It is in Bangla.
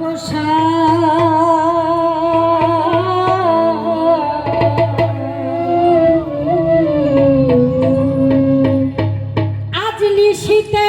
আজ নিশিতে